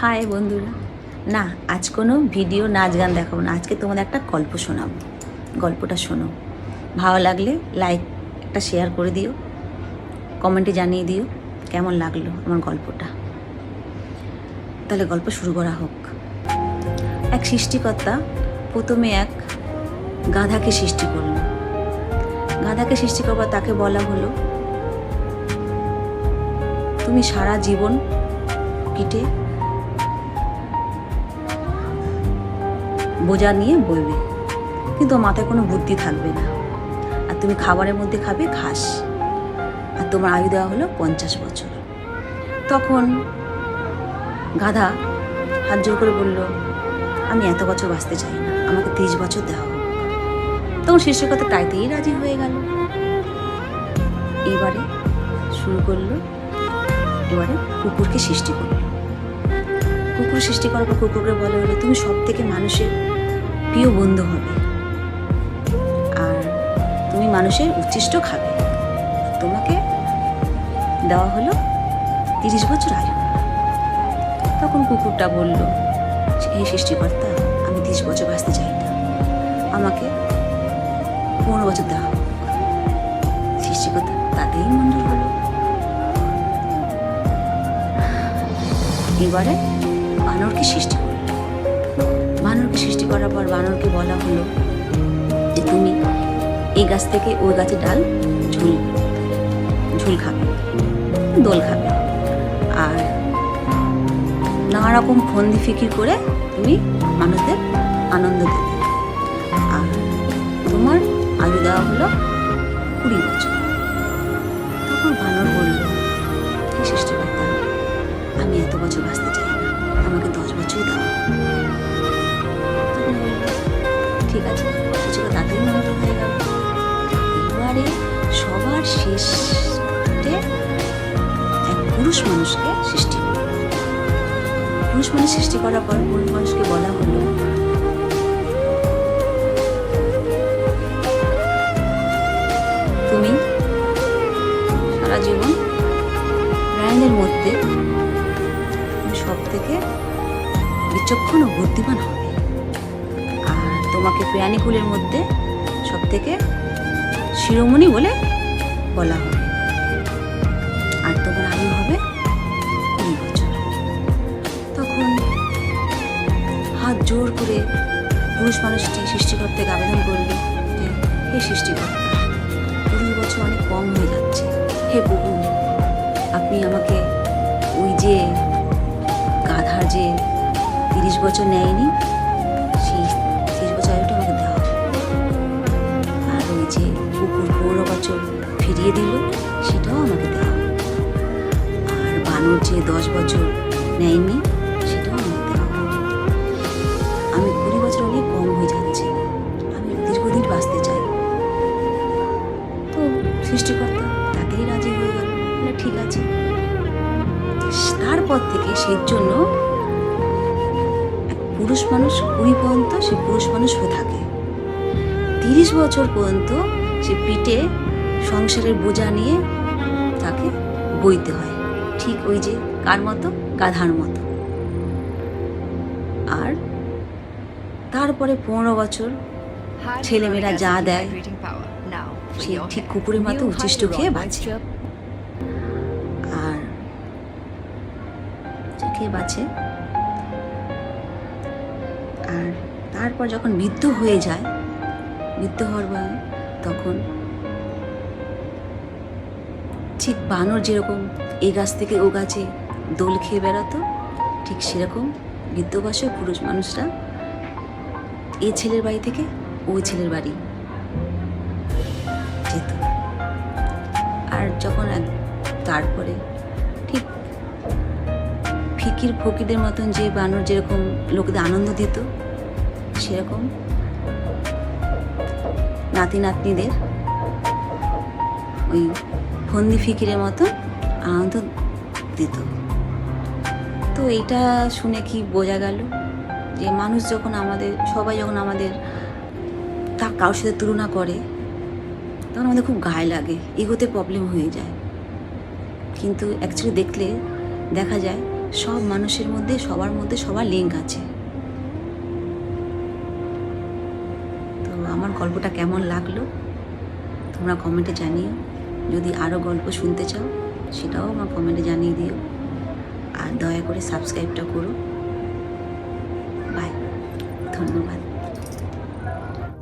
High বন্ধুরা। না, আজ কোনো ভিডিও নাচ গান দেখাবো না। আজকে তোমাদের একটা গল্প শোনাবো। গল্পটা শোনো। ভালো লাগলে লাইক একটা শেয়ার করে দিও। কমেন্টে জানিয়ে দিও কেমন লাগল আমার গল্পটা। তাহলে গল্প শুরু করা হোক। এক সৃষ্টিকর্তা প্রথমে এক গাধাকে সৃষ্টি করল। গাধাকে সৃষ্টি করবার তাকে বলা হলো, তুমি সারা জীবন পিঠে বোঝা নিয়ে বইবে কিন্তু মাথায় কোনো বুদ্ধি থাকবে না। আর তুমি খাবারের মধ্যে খাবে ঘাস। আর তোমার আয়ু দেওয়া হলো পঞ্চাশ বছর। তখন গাধা হাত জোর করে বলল, আমি এত বছর বাঁচতে চাই না। আমাকে তিরিশ বছর দেওয়া হোক। তখন শিষ্য কথা তাইতেই রাজি হয়ে গেল। এবারে শুরু করল, এবারে কুকুরকে সৃষ্টি করল। কুকুর সৃষ্টি করার পর কুকুরকে বলে হলো, তুমি সব থেকে মানুষের প্রিয় বন্ধু হবে। আর তুমি মানুষের উচ্ছিষ্ট খাবে। তোমাকে দেওয়া হলো তিরিশ বছর আয়ু। তখন কুকুরটা বলল এই সৃষ্টিকর্তা, আমি তিরিশ বছর বাঁচতে চাই না। আমাকে পনেরো বছর দেওয়া সৃষ্টিকর্তা তাতেই মঞ্জুর হলো। এবারে বানরকে সৃষ্টি করল। করার পর বানরকে বলা হলো যে তুমি এই গাছ থেকে ওই গাছের ডাল, ঝুল ঝুল খাবে, দোল খাবে। আর নানা রকম ফন্দি ফিকির করে তুমি মানুষদের আনন্দ দেবে। আর তোমার আলু দেওয়া হলো কুড়ি বছর। তখন বানর বলল, "হে সৃষ্টিকর্তা, আমি এত বছর বাঁচতে চাই না, আমাকে দশ বছরই দাও। ঠিক আছে কিছু তাতেই মনে হয়ে গেল। এবারে সবার শেষে এক পুরুষ মানুষকে সৃষ্টি করল পুরুষ মানুষ সৃষ্টি করার পর পুরুষ মানুষকে বলা হলো, তুমি সারা জীবন প্রাণীদের মধ্যে সব থেকে বিচক্ষণ ও বুদ্ধিমান হবে তোমাকে প্রাণীকুলের মধ্যে সব থেকে শিরোমণি বলে বলা হবে। আর তোমার আয়ু হবে বছর। তখন হাত জোর করে পুরুষ মানুষটি সৃষ্টিকর্তাকে আবেদন করবে যে, হে সৃষ্টিকর্তা, কুড়ি বছর অনেক কম হয়ে যাচ্ছে। হে প্রভু, আপনি আমাকে ওই যে গাধার যে তিরিশ বছর নেয়নি পনেরো ফিরিয়ে দিল সেটাও আমাকে দেওয়া। আর বানর যে দশ বছর নেয়নি সেটাও আমাকে দেওয়া। আমি কুড়ি বছর অনেক কম হয়ে যাচ্ছে। আমি দীর্ঘদিন বাঁচতে চাই। তো সৃষ্টিকর্তা তাকেই রাজি হয়ে গেল। বলল, ঠিক আছে। তারপর থেকে সেই জন্য পুরুষ মানুষ কুড়ি পর্যন্ত সে পুরুষ মানুষ হয়ে থাকে। তিরিশ বছর পর্যন্ত সে পিঠে সংসারের বোঝা নিয়ে তাকে বইতে হয়। ঠিক ওই যে কার মতো? গাধার মতো। আর তারপরে পনেরো বছর ছেলেমেয়েরা যা দেয়, সে ঠিক কুকুরের মতো উচ্ছিষ্ট খেয়ে বাঁচে। আর খেয়ে বাঁচে, আর তারপর যখন বৃদ্ধ হয়ে যায় বৃদ্ধ হওয়ার তখন ঠিক বানর যেরকম এই গাছ থেকে ও গাছে দোল খেয়ে বেড়াতো, ঠিক সেরকম বৃদ্ধ বয়সে পুরুষ মানুষরা এ ছেলের বাড়ি থেকে ওই ছেলের বাড়ি যেত। আর যখন তারপরে ঠিক ফিকির ফকিরদের মতন যে বানর যেরকম লোকদের আনন্দ দিত, সেরকম নাতি নাতনিদের ওই ফন্দি ফিকিরের মতো আনন্দ দিত। তো এইটা শুনে কি বোঝা গেল যে মানুষ যখন আমাদের, সবাই যখন আমাদের তা কারোর সাথে তুলনা করে, তখন আমাদের খুব গায়ে লাগে এগোতে প্রবলেম হয়ে যায়। কিন্তু অ্যাকচুয়ালি দেখলে দেখা যায় সব মানুষের মধ্যে, সবার মধ্যে সবার লিঙ্ক আছে। তো আমার গল্পটা কেমন লাগল? তোমরা কমেন্টে জানিও। যদি আরও গল্প শুনতে চাও, সেটাও আমার কমেন্টে জানিয়ে দিও। আর দয়া করে সাবস্ক্রাইবটা করো। বাই ধন্যবাদ।